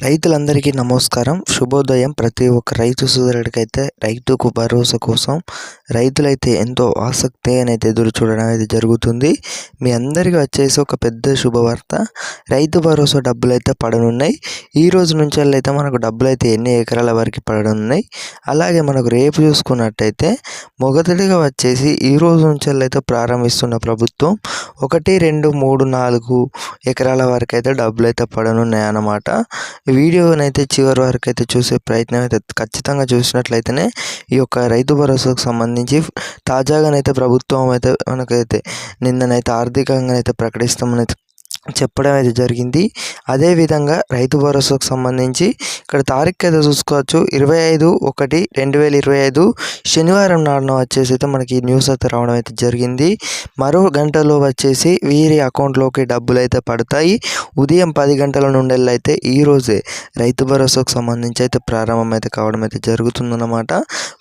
రైతులందరికీ నమస్కారం. శుభోదయం ప్రతి ఒక్క రైతు సోదరుడికైతే రైతుకు భరోసా కోసం రైతులైతే ఎంతో ఆసక్తి అయితే ఎదురు చూడడం అయితే జరుగుతుంది. మీ అందరికీ వచ్చేసి ఒక పెద్ద శుభవార్త. రైతు భరోసా డబ్బులు అయితే పడనున్నాయి. ఈ రోజు నుంచి అయితే మనకు డబ్బులు అయితే ఎన్ని ఎకరాల వరకు పడనున్నాయి. అలాగే మనకు రేపు చూసుకున్నట్టయితే మొదటిగా వచ్చేసి ఈ రోజు నుంచి అయితే ప్రారంభిస్తున్న ప్రభుత్వం ఒకటి రెండు మూడు నాలుగు ఎకరాల వరకు అయితే డబ్బులు అయితే పడనున్నాయి అన్నమాట వీడియోనైతే చివరి వరకు అయితే చూసే ప్రయత్నం అయితే ఖచ్చితంగా చూసినట్లయితేనే ఈ యొక్క రైతు భరోసాకు సంబంధించి తాజాగానైతే ప్రభుత్వం అయితే మనకైతే నిన్ననైతే ఆర్థికంగా అయితే ప్రకటిస్తామని చెప్పడం అయితే జరిగింది. అదేవిధంగా రైతు భరోసాకు సంబంధించి ఇక్కడ తారీఖు అయితే చూసుకోవచ్చు. ఇరవై ఐదు ఒకటి రెండు వేల ఇరవై ఐదు శనివారం నాడున వచ్చేసి అయితే మనకి న్యూస్ అయితే రావడం అయితే జరిగింది. మరో గంటలో వచ్చేసి వీరి అకౌంట్లోకి డబ్బులు అయితే పడతాయి. ఉదయం పది గంటల నుండి అయితే ఈరోజే రైతు భరోసాకు సంబంధించి అయితే ప్రారంభం అయితే కావడం అయితే జరుగుతుందన్నమాట.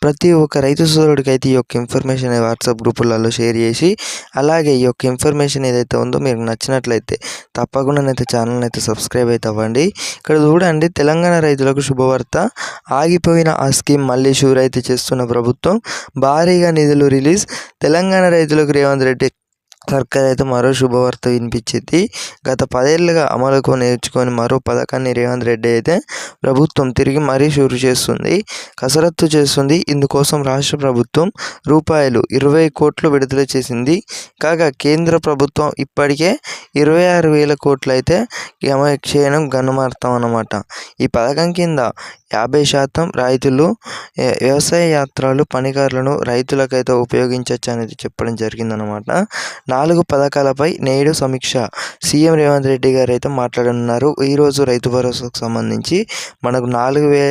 ప్రతి ఒక్క రైతు సోదరుడికి అయితే ఈ యొక్క ఇన్ఫర్మేషన్ వాట్సాప్ గ్రూపులలో షేర్ చేసి అలాగే ఈ యొక్క ఇన్ఫర్మేషన్ ఏదైతే ఉందో మీకు నచ్చినట్లయితే తప్పకుండా అయితే ఛానల్ అయితే సబ్స్క్రైబ్ అయితే అవ్వండి. ఇక్కడ చూడండి తెలంగాణ రైతులకు శుభవార్త. ఆగిపోయిన ఆ స్కీమ్ మళ్ళీ షూర్ అయితే చేస్తున్న ప్రభుత్వం. భారీగా నిధులు రిలీజ్ తెలంగాణ రైతులకు రేవంత్ రెడ్డి సర్కార్ అయితే మరో శుభవార్త వినిపించింది. గత పదేళ్ళుగా అమలుకు నేర్చుకొని మరో పథకాన్ని రేవంత్ రెడ్డి అయితే ప్రభుత్వం తిరిగి మరీ షురు చేస్తుంది. కసరత్తు చేస్తుంది. ఇందుకోసం రాష్ట్ర ప్రభుత్వం రూపాయలు ఇరవై కోట్లు విడుదల చేసింది. కాగా కేంద్ర ప్రభుత్వం ఇప్పటికే ఇరవై ఆరు వేల కోట్లు అయితే చేయడం గణమార్తం అన్నమాట. ఈ పథకం కింద యాభై శాతం రైతులు వ్యవసాయ యాత్రలు పనికారులను రైతులకైతే ఉపయోగించవచ్చు అనేది చెప్పడం జరిగిందనమాట నాలుగు పథకాలపై నేడు సమీక్ష. సీఎం రేవంత్ రెడ్డి గారు అయితే మాట్లాడనున్నారు ఈరోజు రైతు భరోసాకు సంబంధించి మనకు నాలుగు వే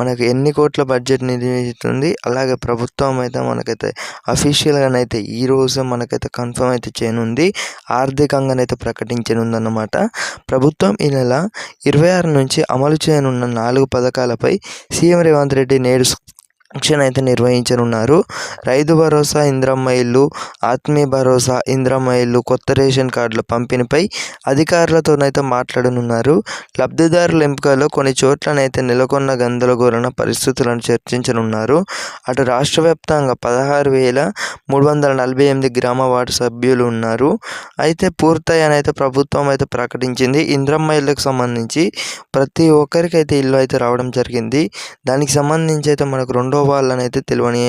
మనకు ఎన్ని కోట్ల బడ్జెట్ నిర్ణయిస్తుంది అలాగే ప్రభుత్వం అయితే మనకైతే అఫీషియల్గానైతే ఈరోజు మనకైతే కన్ఫర్మ్ అయితే చేయనుంది ఆర్థికంగానైతే ప్రకటించనుందన్నమాట. ప్రభుత్వం ఈ నెల ఇరవై ఆరు నుంచి అమలు చేయనున్న నాలుగు పథకాలపై సీఎం రేవంత్ రెడ్డి నేడు ఫంక్షన్ అయితే నిర్వహించనున్నారు. రైతు భరోసా ఇంద్రమ్మ ఇల్లు ఆత్మీయ భరోసా ఇంద్రమ్మ ఇల్లు కొత్త రేషన్ కార్డుల పంపిణీపై అధికారులతోనైతే మాట్లాడనున్నారు. లబ్ధిదారుల ఎంపికలో కొన్ని చోట్లనైతే నెలకొన్న గందరగోళన పరిస్థితులను చర్చించనున్నారు. అటు రాష్ట్ర వ్యాప్తంగా పదహారు వేల మూడు వందల నలభై ఎనిమిది గ్రామ వార్డు సభ్యులు ఉన్నారు. అయితే పూర్తయ్యనైతే ప్రభుత్వం అయితే ప్రకటించింది. ఇంద్రమ్మ సంబంధించి ప్రతి ఒక్కరికైతే ఇల్లు అయితే రావడం జరిగింది. దానికి సంబంధించి అయితే మనకు రెండో వాళ్ళనైతే తెలియని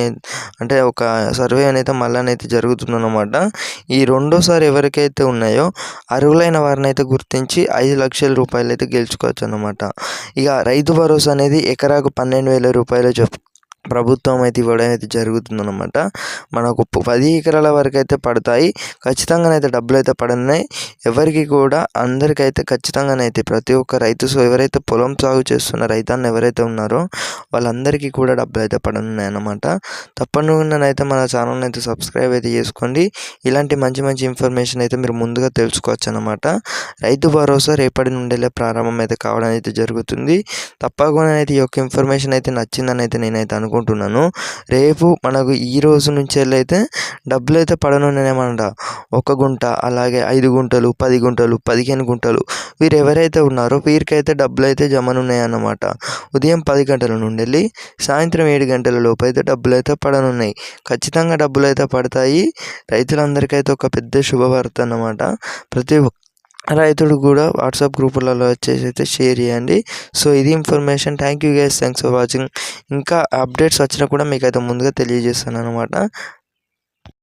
అంటే ఒక సర్వే అనేది మళ్ళీ జరుగుతుందన్నమాట. ఈ రెండోసారి ఎవరికైతే ఉన్నాయో అర్హులైన వారిని అయితే గుర్తించి ఐదు లక్షల రూపాయలు అయితే గెలుచుకోవచ్చు అన్నమాట ఇక రైతు భరోసా అనేది ఎకరాకు పన్నెండు వేల రూపాయలు చెప్పు ప్రభుత్వం అయితే ఇవ్వడం అయితే జరుగుతుందన్నమాట. మనకు పది ఎకరాల వరకు అయితే పడతాయి. ఖచ్చితంగానైతే డబ్బులు అయితే పడున్నాయి ఎవరికి కూడా అందరికైతే ఖచ్చితంగానైతే ప్రతి ఒక్క రైతు సో ఎవరైతే పొలం సాగు చేస్తున్న రైతాన్ని ఎవరైతే ఉన్నారో వాళ్ళందరికీ కూడా డబ్బులు అయితే పడనున్నాయి అన్నమాట తప్పనిసరినైతే మన ఛానల్ని అయితే సబ్స్క్రైబ్ అయితే చేసుకోండి. ఇలాంటి మంచి మంచి ఇన్ఫర్మేషన్ అయితే మీరు ముందుగా తెలుసుకోవచ్చు అనమాట రైతు భరోసా రేపటి నుండి ప్రారంభం అయితే కావడం అయితే జరుగుతుంది. తప్పకుండా అయితే ఈ యొక్క ఇన్ఫర్మేషన్ అయితే నచ్చిందని అయితే నేనైతే అనుకుంటున్నాను అనుకుంటున్నాను. రేపు మనకు ఈ రోజు నుంచి అయితే డబ్బులు అయితే పడనున్నాయన్నమాట ఒక గుంట అలాగే ఐదు గుంటలు పది గుంటలు పదిహేను గుంటలు. వీరు ఎవరైతే ఉన్నారో వీరికైతే డబ్బులు అయితే జమనున్నాయన్నమాట. ఉదయం పది గంటల నుండి వెళ్ళి సాయంత్రం ఏడు గంటల లోపు అయితే డబ్బులు అయితే పడనున్నాయి. ఖచ్చితంగా డబ్బులు అయితే పడతాయి. రైతులందరికైతే ఒక పెద్ద శుభవార్త అన్నమాట. ప్రతి ఒక్క రైతుడు కూడా వాట్సాప్ గ్రూపులలో వచ్చేసి అయితే షేర్ చేయండి. సో ఇది information thank you guys thanks for watching ఇంకా అప్డేట్స్ వచ్చినా కూడా మీకు అయితే ముందుగా తెలియజేస్తాను అనమాట